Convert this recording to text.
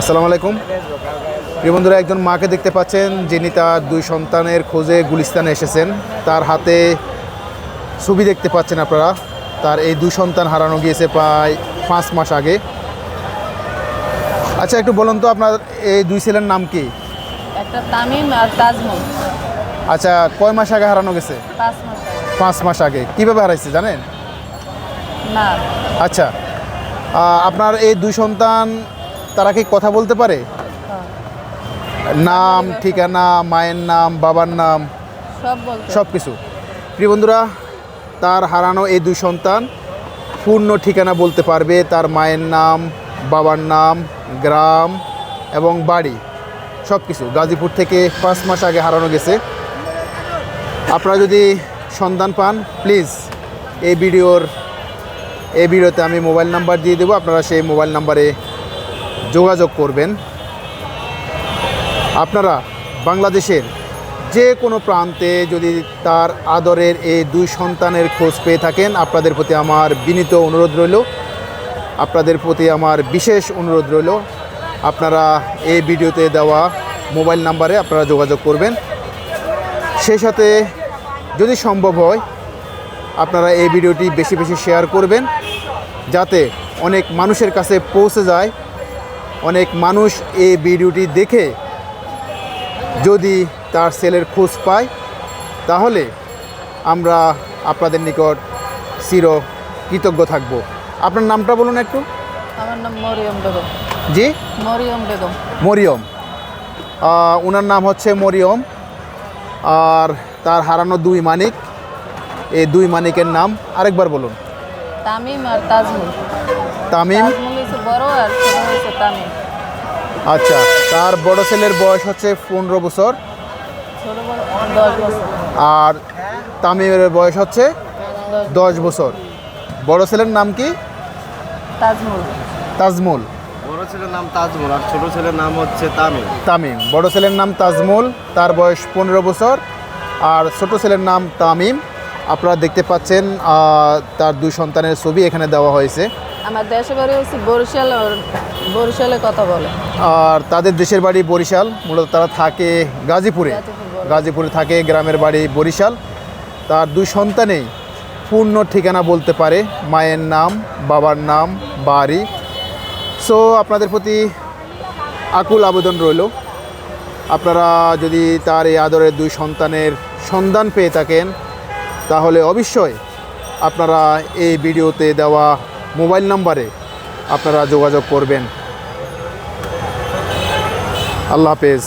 আসসালামু আলাইকুম। প্রিয় বন্ধুরা একজন মাকে দেখতে পাচ্ছেন যিনি তার দুই সন্তানের খোঁজে গুলিস্তানে এসেছেন। তার হাতে ছবি দেখতে পাচ্ছেন আপনারা। তার এই দুই সন্তান হারানো গিয়েছে প্রায় পাঁচ মাস আগে। আচ্ছা একটু বলুন তো আপনার এই দুই ছেলের নাম কি? একটা তামিম আর তাজমল। আচ্ছা কয় মাস আগে হারানো গেছে? পাঁচ মাস আগে। পাঁচ মাস আগে। কীভাবে হারাইছে জানেন? না। আচ্ছা আপনার এই দুই সন্তান তারা কি কথা বলতে পারে? হ্যাঁ, নাম ঠিকানা মায়ের নাম বাবার নাম সব সব কিছু প্রিয় বন্ধুরা তার হারানো এই দুই সন্তান পূর্ণ ঠিকানা বলতে পারবে তার মায়ের নাম বাবার নাম গ্রাম এবং বাড়ি সব কিছু গাজীপুর থেকে পাঁচ মাস আগে হারানো গেছে। আপনারা যদি সন্ধান পান প্লিজ এই ভিডিওর এই ভিডিওতে আমি মোবাইল নাম্বার দিয়ে দেবো। আপনারা সেই মোবাইল নাম্বারে যোগাযোগ করবেন। আপনারা বাংলাদেশের যে কোনো প্রান্তে যদি তার আদরের এই দুই সন্তানের খোঁজ পেয়ে থাকেন, আপনাদের প্রতি আমার বিনীত অনুরোধ রইল। আপনাদের প্রতি আমার বিশেষ অনুরোধ রইল। আপনারা এই ভিডিওতে দেওয়া মোবাইল নাম্বারে আপনারা যোগাযোগ করবেন। সেই সাথে যদি সম্ভব হয়, আপনারা এই ভিডিওটি বেশি বেশি শেয়ার করবেন, যাতে অনেক মানুষের কাছে পৌঁছে যায়। অনেক মানুষ এই ভিডিওটি দেখে যদি তার সেলের খোঁজ পায় তাহলে আমরা আপনাদের নিকট চির কৃতজ্ঞ থাকব। আপনার নামটা বলুন একটু। আমার নাম মরিয়ম বেগম। জি? মরিয়ম বেগম। মরিয়ম। ওনার নাম হচ্ছে মরিয়ম। আর তার হারানো দুই মানিক। এই দুই মানিকের নাম আরেকবার বলুন। তামিম আর তাজমল। তামিম? হয়েছে বড় আর ছোট হয়েছে তামিম আচ্ছা তার বড় ছেলের বয়স হচ্ছে পনেরো বছর। আর তামিমের বয়স হচ্ছে দশ দশ বছর। বড় ছেলের নাম কি? তাজমল তাজমুল বড় ছেলের নাম তাজমুল আর ছোট ছেলের নাম হচ্ছে তামিম। তামিম। বড় ছেলের নাম তাজমুল তার বয়স পনেরো বছর। আর ছোট ছেলের নাম তামিম। আপনারা দেখতে পাচ্ছেন তার দুই সন্তানের ছবি এখানে দেওয়া হয়েছে। আমার দেশে বাড়ি হচ্ছে বরিশাল বরিশালে কথা বলে। আর তাদের দেশের বাড়ি বরিশাল মূলত তারা থাকে গাজীপুরে। গাজীপুরে। থাকে গ্রামের বাড়ি বরিশাল। তার দুই সন্তানেই পূর্ণ ঠিকানা বলতে পারে মায়ের নাম বাবার নাম বাড়ি। সো আপনাদের প্রতি আকুল আবেদন রইল। আপনারা যদি তার এই আদরের দুই সন্তানের সন্ধান পেয়ে থাকেন তাহলে অবশ্যই আপনারা এই ভিডিওতে দেওয়া মোবাইল নাম্বারে আপনারা যোগাযোগ করবেন। আল্লাহ হাফেজ।